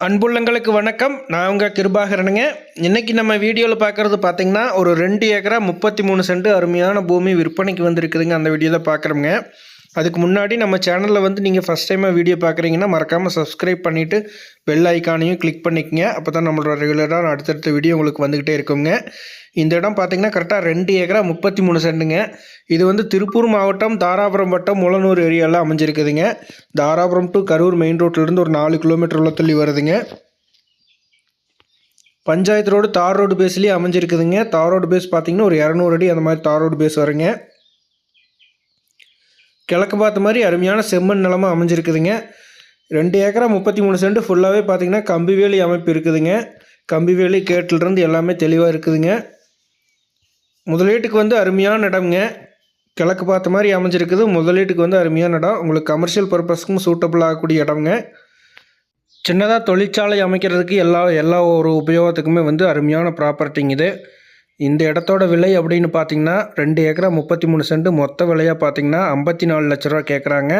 அன்புள்ளங்களுக்கு வணக்கம். நான் உங்கள் கிருபாகரனுங்க. இன்றைக்கி நம்ம வீடியோவில் பார்க்குறது பார்த்தீங்கன்னா ஒரு ரெண்டு ஏக்கரா முப்பத்தி மூணு சென்ட் அருமையான பூமி விற்பனைக்கு வந்திருக்குதுங்க அந்த வீடியோவில் பார்க்குறோங்க அதுக்கு முன்னாடி நம்ம சேனலில் வந்து நீங்கள் ஃபஸ்ட் டைமாக வீடியோ பார்க்குறீங்கன்னா மறக்காமல் சப்ஸ்கிரைப் பண்ணிவிட்டு பெல் ஐக்கானையும் கிளிக் பண்ணிக்கங்க. அப்போ தான் நம்மளோட ரெகுலராக அடுத்தடுத்த வீடியோ உங்களுக்கு வந்துக்கிட்டே இருக்குங்க. இந்த இடம் பார்த்தீங்கன்னா கரெக்டாக ரெண்டு ஏக்கரா முப்பத்தி மூணு சென்ட்டுங்க இது வந்து திருப்பூர் மாவட்டம் தாராபுரம் வட்டம் முளனூர் ஏரியாவில் அமைஞ்சிருக்குதுங்க. தாராபுரம் டு கரூர் மெயின் ரோட்லேருந்து ஒரு நாலு கிலோமீட்டர் உள்ள தள்ளி வருதுங்க. பஞ்சாயத்து ரோடு தார் ரோடு பேஸ்லேயே அமைஞ்சிருக்குதுங்க. தார் ரோடு பேஸ் பார்த்திங்கன்னா ஒரு இரநூறு அடி அந்த மாதிரி தார் ரோடு பேஸ் வருங்க. கிழக்கு பார்த்த மாதிரி அருமையான செம்மண் நிலமாக அமைஞ்சிருக்குதுங்க. ரெண்டு ஏக்கரா முப்பத்தி மூணு சென்ட் ஃபுல்லாகவே பார்த்திங்கன்னா கம்பிவேலி அமைப்பு இருக்குதுங்க. கம்பிவேலி கேட்டிலிருந்து எல்லாமே தெளிவாக இருக்குதுங்க. முதலீட்டுக்கு வந்து அருமையான இடம்ங்க. கிழக்கு பார்த்த மாதிரி அமைஞ்சிருக்குது. முதலீட்டுக்கு வந்து அருமையான இடம். உங்களுக்கு கமர்ஷியல் பர்பஸ்க்கும் சூட்டபிள் ஆகக்கூடிய இடம்ங்க. சின்னதாக தொழிற்சாலை அமைக்கிறதுக்கு எல்லா எல்லா ஒரு உபயோகத்துக்குமே வந்து அருமையான ப்ராப்பர்ட்டிங்க இது. இந்த இடத்தோட விலை அப்படின்னு பார்த்தீங்கன்னா ரெண்டு ஏக்கரா முப்பத்தி மூணு சென்ட். மொத்த விலையாக பார்த்தீங்கன்னா ஐம்பத்தி நாலு லட்ச ரூபா கேட்குறாங்க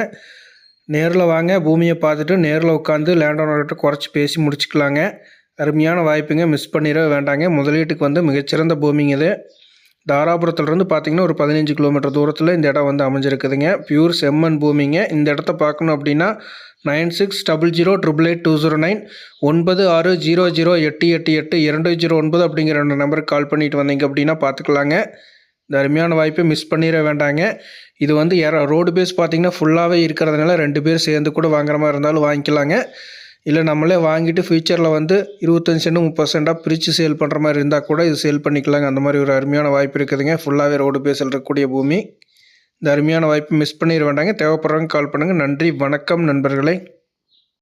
நேரில் வாங்க பூமியை பார்த்துட்டு நேரில் உட்காந்து லேண்ட் ஓனர்கிட்ட குறைச்சி பேசி முடிச்சுக்கலாங்க. அருமையான வாய்ப்புங்க. மிஸ் பண்ணிட வேண்டாங்க. முதலீட்டுக்கு வந்து மிகச்சிறந்த பூமிங்க இது. தாராபுரத்துலேருந்து பார்த்தீங்கன்னா ஒரு பதினஞ்சு கிலோமீட்டர் தூரத்தில் இந்த இடம் வந்து அமைஞ்சிருக்குதுங்க. பியூர் செம்மண் பூமிங்க. இந்த இடத்த பார்க்கணும் அப்படின்னா nine six double zero triple eight two zero nine ஒன்பது ஆறு ஜீரோ ஜீரோ எட்டு எட்டு எட்டு இரண்டு ஜீரோ ஒன்பது அப்படிங்கிற ரெண்டு நம்பருக்கு கால் பண்ணிட்டு வந்தீங்க அப்படின்னா பார்த்துக்கலாங்க. இந்த அருமையான வாய்ப்பை மிஸ் பண்ணிட வேண்டாங்க. இது வந்து யாரோ ரோடு பேஸ் பார்த்தீங்கன்னா ஃபுல்லாகவே இருக்கிறதுனால ரெண்டு பேர் சேர்ந்து கூட வாங்குற மாதிரி இருந்தாலும் வாங்கிக்கலாங்க. இல்லை நம்மளே வாங்கிட்டு ஃப்யூச்சரில் வந்து இருபத்தஞ்சி சென்ட் முப்பது சென்டாக பிரித்து சேல் பண்ணுற மாதிரி இருந்தால் கூட இது சேல் பண்ணிக்கலாங்க. அந்த மாதிரி ஒரு அருமையான வாய்ப்பு இருக்குதுங்க. ஃபுல்லாகவே ரோடு பேசல் இருக்கக்கூடிய பூமி. இந்த அருமையான வாய்ப்பு மிஸ் பண்ணிட வேண்டாங்க. தேவைப்படுறவங்க கால் பண்ணுங்கள் நன்றி. வணக்கம் நண்பர்களே.